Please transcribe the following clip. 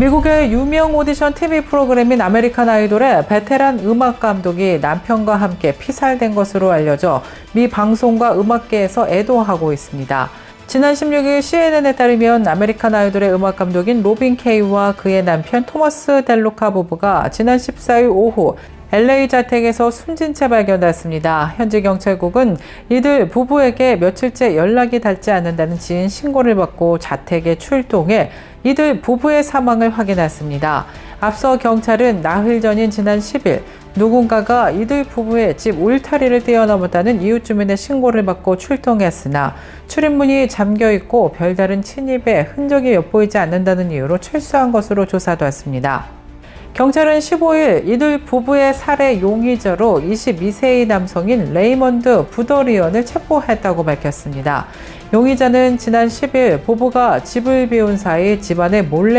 미국의 유명 오디션 TV 프로그램인 아메리칸 아이돌의 베테랑 음악 감독이 남편과 함께 피살된 것으로 알려져 미 방송과 음악계에서 애도하고 있습니다. 지난 16일 CNN에 따르면 아메리칸 아이돌의 음악 감독인 로빈 케이와 그의 남편 토머스 델로카 부부가 지난 14일 오후 LA 자택에서 숨진 채 발견됐습니다. 현지 경찰국은 이들 부부에게 며칠째 연락이 닿지 않는다는 지인 신고를 받고 자택에 출동해 이들 부부의 사망을 확인했습니다. 앞서 경찰은 나흘 전인 지난 10일 누군가가 이들 부부의 집 울타리를 뛰어넘었다는 이웃 주민의 신고를 받고 출동했으나 출입문이 잠겨 있고 별다른 침입의 흔적이 엿보이지 않는다는 이유로 철수한 것으로 조사됐습니다. 경찰은 15일 이들 부부의 살해 용의자로 22세의 남성인 레이먼드 부더리언을 체포했다고 밝혔습니다. 용의자는 지난 10일 부부가 집을 비운 사이 집안에 몰래